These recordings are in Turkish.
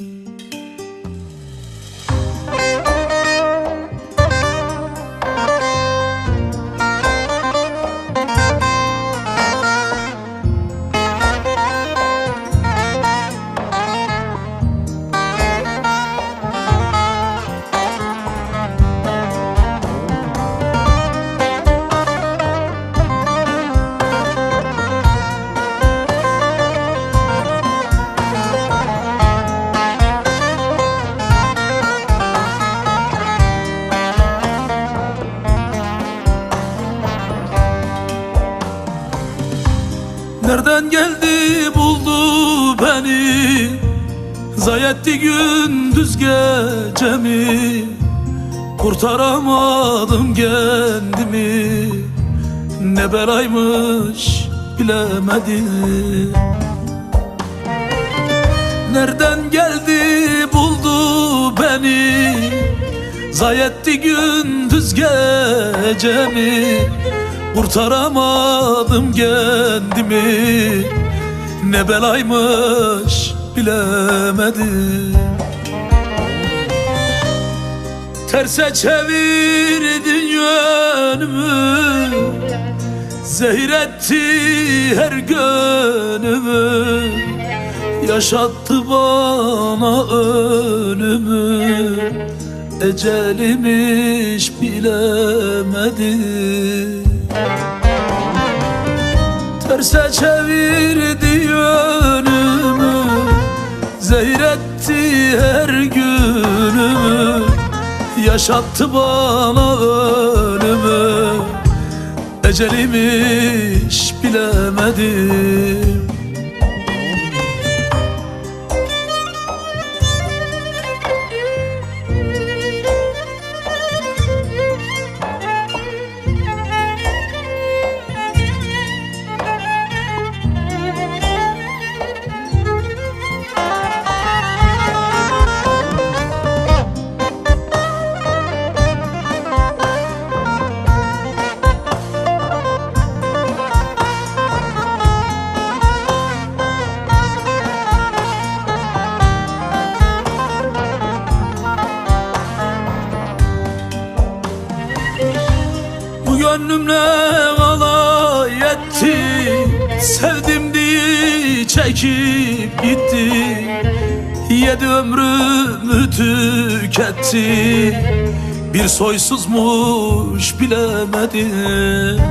Mm-hmm. Nereden geldi buldu beni. Zayetti gündüz gecemi. Kurtaramadım kendimi. Ne belaymış bilemedim. Nereden geldi buldu beni? Zayetti gündüz gecemi Kurtaramadım kendimi. Ne belaymış bilemedim. Terse çevirdin yönümü. Zehir etti her gönlümü. Yaşattı bana ölümü Ecelimiş bilemedi Terse çevirdi yönümü Zehir etti her günümü. Yaşattı bana ölümü Ecelimiş bilemedim gönlümle alay etti Sevdim diye çekip gitti. Yedi ömrümü tüketti. Bir soysuzmuş bilemedim.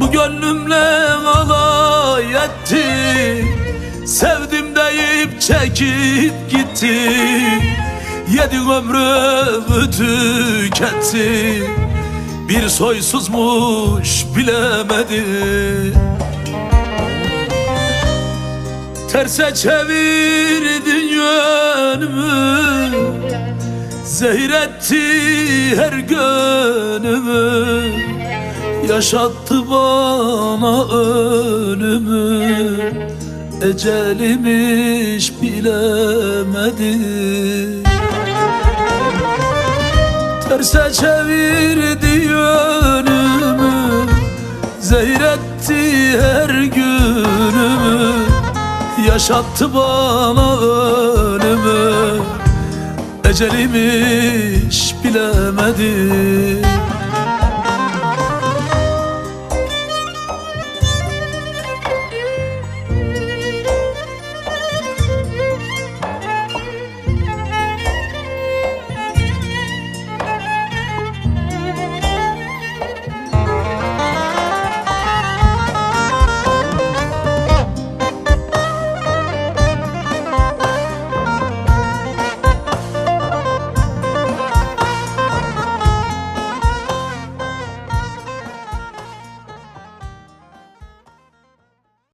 Bu gönlümle alay etti Sevdim deyip çekip gitti Yedi ömrümü tüketti Bir soysuzmuş bilemedi Terse çevirdin yönümü Zehir her gönlümü Yaşattı bana ölümü Ecelimiş bilemedi Terse çevirdi yönümü Zehir etti her günümü. Yaşattı bana ölümü. Ecelimiş bilemedim